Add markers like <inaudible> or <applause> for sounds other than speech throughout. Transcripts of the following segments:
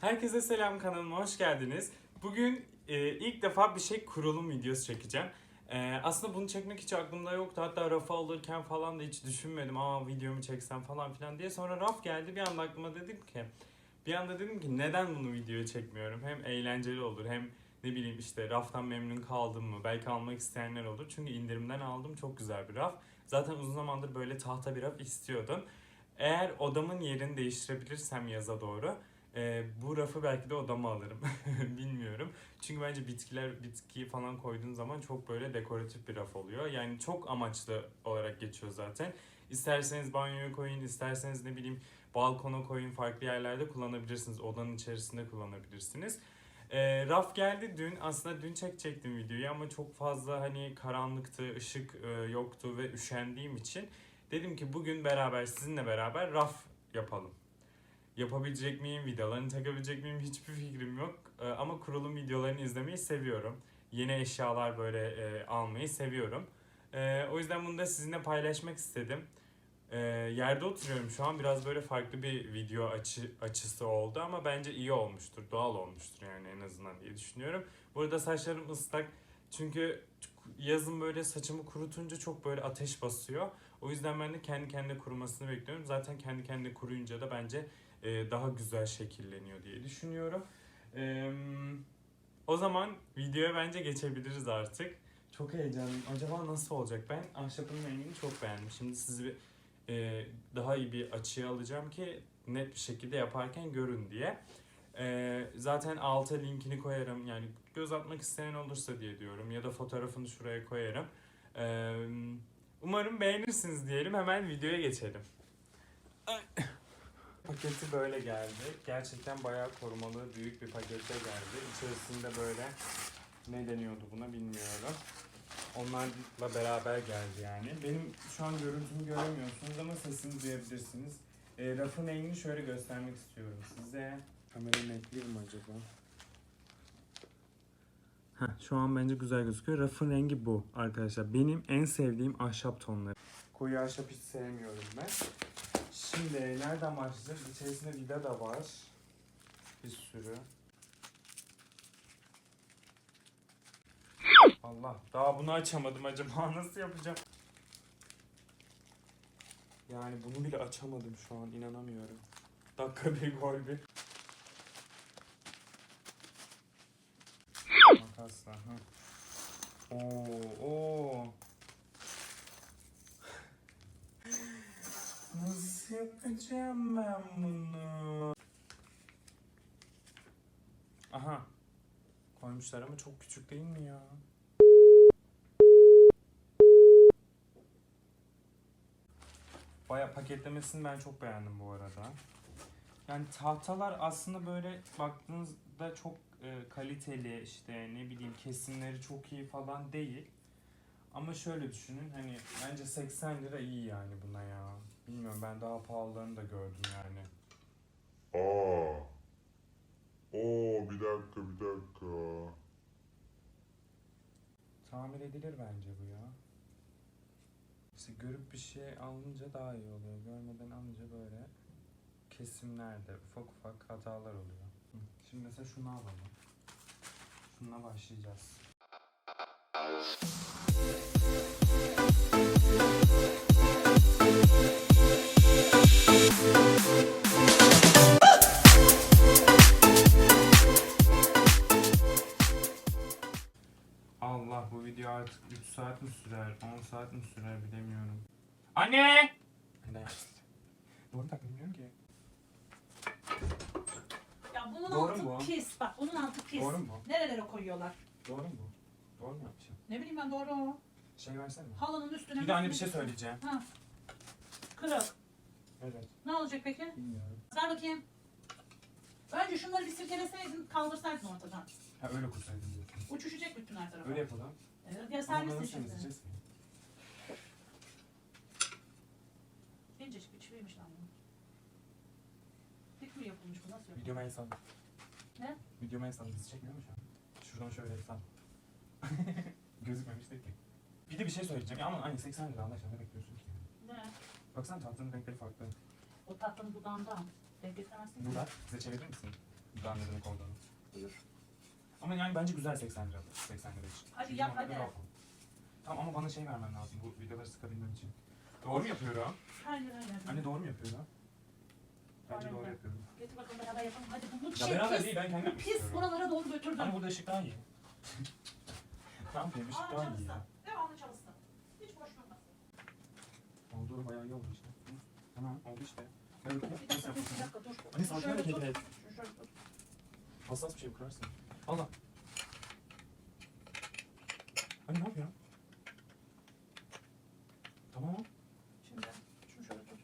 Herkese selam kanalıma hoş geldiniz. Bugün e, ilk defa bir şey kurulum videosu çekeceğim. E, aslında bunu çekmek hiç aklımda yoktu. Hatta rafa alırken falan da hiç düşünmedim. Aa videomu çeksem falan filan diye. Sonra raf geldi bir anda aklıma dedim ki bir anda dedim ki neden bunu videoya çekmiyorum? Hem eğlenceli olur hem ne bileyim işte raftan memnun kaldım mı? Belki almak isteyenler olur. Çünkü indirimden aldım çok güzel bir raf. Zaten uzun zamandır böyle tahta bir raf istiyordum. Eğer odamın yerini değiştirebilirsem yaza doğru e, bu rafı belki de odama alırım. <laughs> Bilmiyorum. Çünkü bence bitkiler bitkiyi falan koyduğun zaman çok böyle dekoratif bir raf oluyor. Yani çok amaçlı olarak geçiyor zaten. İsterseniz banyoya koyun, isterseniz ne bileyim balkona koyun, farklı yerlerde kullanabilirsiniz. Odanın içerisinde kullanabilirsiniz. E, raf geldi dün. Aslında dün çekecektim videoyu ama çok fazla hani karanlıktı, ışık e, yoktu ve üşendiğim için dedim ki bugün beraber sizinle beraber raf yapalım. Yapabilecek miyim, vidalarını takabilecek miyim hiçbir fikrim yok. Ee, ama kurulum videolarını izlemeyi seviyorum. Yeni eşyalar böyle e, almayı seviyorum. Ee, o yüzden bunu da sizinle paylaşmak istedim. Ee, yerde oturuyorum şu an biraz böyle farklı bir video açı, açısı oldu ama bence iyi olmuştur, doğal olmuştur yani en azından diye düşünüyorum. Burada saçlarım ıslak çünkü yazın böyle saçımı kurutunca çok böyle ateş basıyor. O yüzden ben de kendi kendine kurumasını bekliyorum. Zaten kendi kendine kuruyunca da bence e, daha güzel şekilleniyor diye düşünüyorum. E, o zaman videoya bence geçebiliriz artık. Çok heyecanlıyım. Acaba nasıl olacak? Ben ahşapın rengini çok beğendim. Şimdi sizi bir, e, daha iyi bir açıya alacağım ki net bir şekilde yaparken görün diye. E, zaten alta linkini koyarım. Yani göz atmak isteyen olursa diye diyorum. Ya da fotoğrafını şuraya koyarım. E, umarım beğenirsiniz diyelim. Hemen videoya geçelim. <coughs> Paketi böyle geldi. Gerçekten bayağı korumalı büyük bir pakette geldi. İçerisinde böyle ne deniyordu buna bilmiyorum. Onlarla beraber geldi yani. Benim şu an görüntümü göremiyorsunuz ama sesimi duyabilirsiniz. E, rafın rengini şöyle göstermek istiyorum size. Kamerayı netliyor mu acaba? Heh, şu an bence güzel gözüküyor. Rafın rengi bu arkadaşlar. Benim en sevdiğim ahşap tonları. Koyu ahşap hiç sevmiyorum ben. Şimdi nereden başlayacağız? İçerisinde vida da var. Bir sürü. Allah daha bunu açamadım acaba <laughs> nasıl yapacağım? Yani bunu bile açamadım şu an inanamıyorum. Dakika bir gol bir. Hı. Oo, oo. Nasıl yapacağım ben bunu? Aha. Koymuşlar ama çok küçük değil mi ya? Baya paketlemesini ben çok beğendim bu arada. Yani tahtalar aslında böyle baktığınızda çok e, kaliteli işte ne bileyim kesimleri çok iyi falan değil. Ama şöyle düşünün hani bence 80 lira iyi yani buna ya. Bilmiyorum ben daha pahalılarını da gördüm yani. Aa. Oo bir dakika bir dakika. Tamir edilir bence bu ya. İşte görüp bir şey alınca daha iyi oluyor. Görmeden alınca böyle kesimlerde ufak ufak hatalar oluyor. Şimdi mesela şunu alalım. Şununla başlayacağız. Allah bu video artık 3 saat mi sürer, 10 saat mi sürer bilemiyorum. Anne! Anne. Doğru tak bilmiyorum ki. Ya bunun Doğru altı mu? pis. Bak bunun altı pis. Doğru mu? Nerelere koyuyorlar? Doğru mu? Doğru mu yapmışım? Ne bileyim ben doğru mu? Şey versene. Halının üstüne. Bir de anne bir şey söyleyeceğim. Ha. Kırık. Evet. Ne olacak peki? Bilmiyorum. Ver bakayım. Önce şunları bir sirkeleseydin kaldırsaydın ortadan. Ha öyle kursaydın diyorsun. Uçuşacak bütün her tarafa. Öyle yapalım. Evet, ya Ama servis nasıl temizleyeceğiz ki? Videomu en son. Ne? Videomu en son dizi çekmiyor mu şu an? Şuradan şöyle sal. <laughs> Gözükmemiş değil ki. Bir de bir şey söyleyeceğim. Ya ama aynı 80 lira Allah aşkına ne bekliyorsun ki? Ne? Baksana tatlının renkleri farklı. O tatlının dudağından. Denk getiremezsin ki. Burada size çevirir misin? Ben ne demek olduğunu. Buyur. Ama yani bence güzel 80 lira. 80 lira için. Hadi Çünkü yap, normalde hadi. Tamam ama bana şey vermen lazım bu videoları sıkabilmem için. Doğru mu yapıyorum? Hayır hayır. Anne doğru mu yapıyorum? Bence doğru yapıyorum. Getir bakalım beraber yapalım. Hadi bunu Ya çek beraber pis. değil ben kendim yapmak Pis buralara doğru götürdüm. Ama burada ışık daha iyi. ne yapayım ışık daha iyi ya. Devamlı çalışsın. Hiç boş durmasın. Oldu bayağı iyi oldu işte. Tamam oldu işte. Ben. Bir dakika dur, bir dakika dur. Anne sakin Şöyle hareket tut. Şu- Şöyle tut. Hassas bir şey kırarsın. Allah. Anne ne yapıyorsun? Tamam. Şimdi şunu şöyle tut.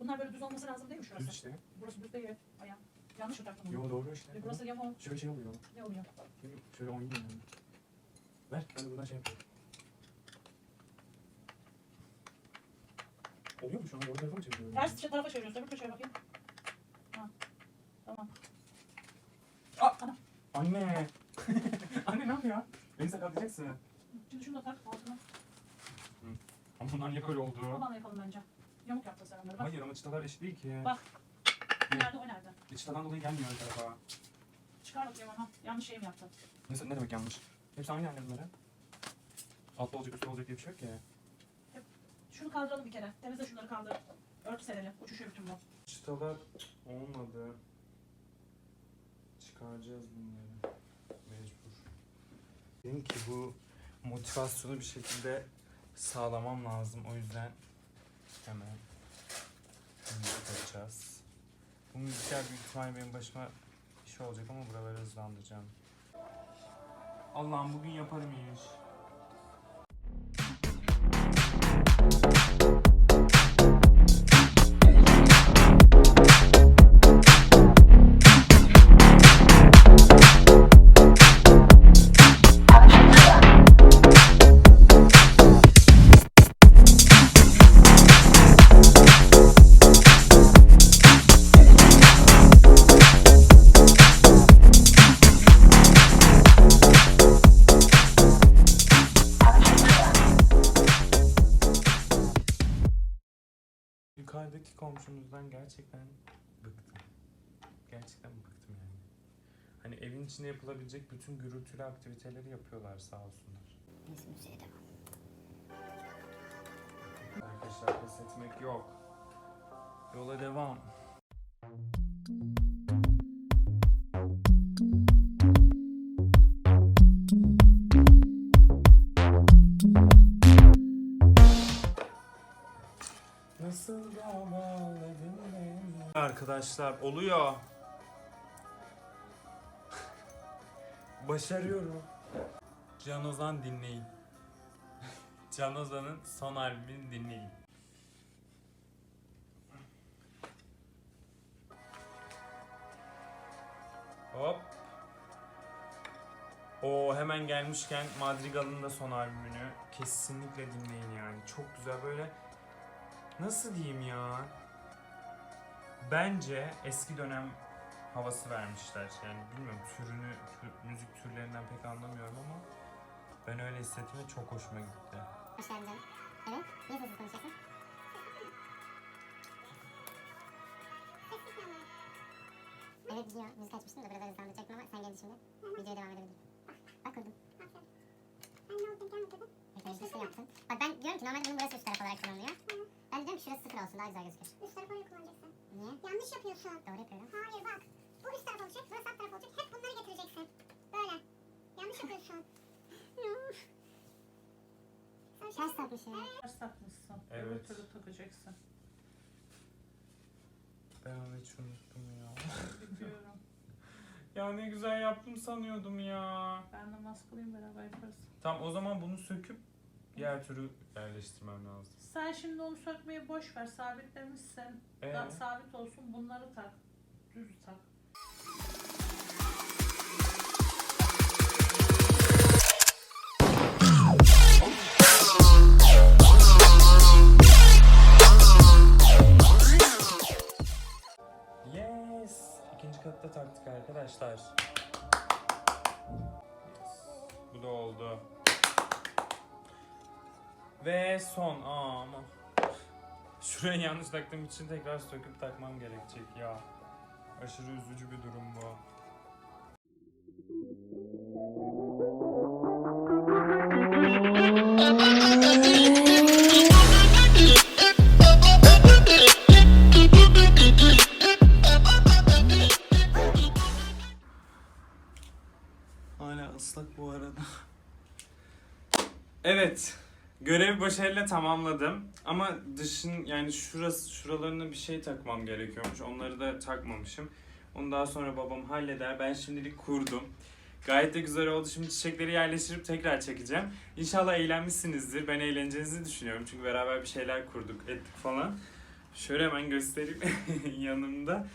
Bunlar böyle düz olması lazım değil mi şurası? Düz işte. Burası düz değil. Ayağım. Yanlış taktım bunu? Yo doğru işte. E, Burası yamuk. Şöyle şey oluyor. Ne oluyor? Şimdi şöyle oynayayım yani. Ver ben de buradan şey yapayım. Oluyor mu şu an? Doğru tarafa mı çeviriyorum? Ters tarafa çeviriyorsun. Öbür köşeye bakayım. Ha. Tamam. Aa! Ana. Anne. <laughs> Anne ne yapıyor? Beni sakatlayacaksın. Şimdi şunu da tak altına. Ama bunlar niye böyle oldu? Aman yapalım bence. Yamuk yaptın sen onları. Bak. Hayır ama çıtalar eşit değil ki. Bak. Bu nerede o nerede? E, çıtadan dolayı gelmiyor ön tarafa. Çıkar bakayım aha. Yanlış şey mi yaptın? Nasıl, ne demek yanlış? Hepsi aynı anne bunları. Altta olacak üstte olacak diye bir şey yok ki. Şunu kaldıralım bir kere. Temizle şunları kaldır. Örtü serelim. Uçuşuyor bütün bu. Çıtalar olmadı. Çıkaracağız bunları. Mecbur. Dedim ki bu motivasyonu bir şekilde sağlamam lazım. O yüzden hemen müzik açacağız. Bu müzikler büyük ihtimalle benim başıma iş olacak ama buraları hızlandıracağım. Allah'ım bugün yaparım iyi iş. Komşumuzdan gerçekten bıktım. Gerçekten bıktım yani. Hani evin içinde yapılabilecek bütün gürültülü aktiviteleri yapıyorlar sağ olsunlar. Biz müziğe devam. Arkadaşlar pes etmek yok. Yola devam. Arkadaşlar oluyor. Başarıyorum. Can Ozan dinleyin. Can Ozan'ın son albümünü dinleyin. Hop. O hemen gelmişken Madrigal'ın da son albümünü kesinlikle dinleyin yani. Çok güzel böyle nasıl diyeyim ya? Bence eski dönem havası vermişler. Yani bilmiyorum türünü, tür- müzik türlerinden pek anlamıyorum ama ben öyle hissettim ve çok hoşuma gitti. Hoş geldin canım. Evet. Niye sessiz konuşuyorsun? Evet biliyor. Müzik açmıştım da biraz hızlandıracaktım ama sen geldin şimdi. Videoya devam edebilirim. Bak kurdum. Ben ne oldu gelmedi Evet evet yaptın. Bak ben diyorum ki normalde bunun burası üst taraf olarak kullanılıyor. Ben de diyorum ki şurası sıfır olsun daha güzel gözükür. Üst tarafı öyle kullanacaksın. Niye? Yanlış yapıyorsun. Doğru yapıyorum. Hayır bak. Bu üst taraf olacak, burası alt taraf olacak. Hep bunları getireceksin. Böyle. Yanlış yapıyorsun. Şey Ters takmışım. Ters takmışsın. Evet. Öbür türlü takacaksın. Ben onu hiç unuttum ya. Biliyorum. <laughs> ya ne güzel yaptım sanıyordum ya. Ben namaz kılayım beraber yaparız. Tamam o zaman bunu söküp diğer türü yerleştirmem lazım. Sen şimdi onu sökmeyi boş ver. Sabitlemişsin. Ee? Daha sabit olsun. Bunları tak. Düz tak. Ve son. Aa, ama. Şuraya yanlış taktığım için tekrar söküp takmam gerekecek ya. Aşırı üzücü bir durum bu. Hala ıslak bu arada. Evet. Görevi başarıyla tamamladım. Ama dışın yani şurası şuralarına bir şey takmam gerekiyormuş. Onları da takmamışım. Onu daha sonra babam halleder. Ben şimdilik kurdum. Gayet de güzel oldu. Şimdi çiçekleri yerleştirip tekrar çekeceğim. İnşallah eğlenmişsinizdir. Ben eğleneceğinizi düşünüyorum. Çünkü beraber bir şeyler kurduk, ettik falan. Şöyle hemen göstereyim <laughs> yanımda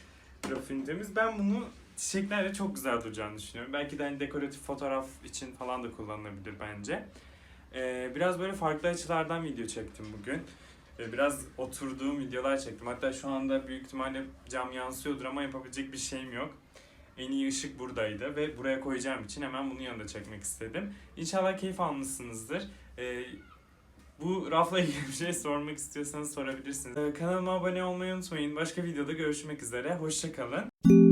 raf ünitemiz. Ben bunu çiçeklerle çok güzel duracağını düşünüyorum. Belki de hani dekoratif fotoğraf için falan da kullanılabilir bence. Ee, biraz böyle farklı açılardan video çektim bugün. Ee, biraz oturduğum videolar çektim. Hatta şu anda büyük ihtimalle cam yansıyordur ama yapabilecek bir şeyim yok. En iyi ışık buradaydı ve buraya koyacağım için hemen bunun yanında çekmek istedim. İnşallah keyif almışsınızdır. Ee, bu rafla ilgili bir şey sormak istiyorsanız sorabilirsiniz. Kanalıma abone olmayı unutmayın. Başka videoda görüşmek üzere. Hoşçakalın.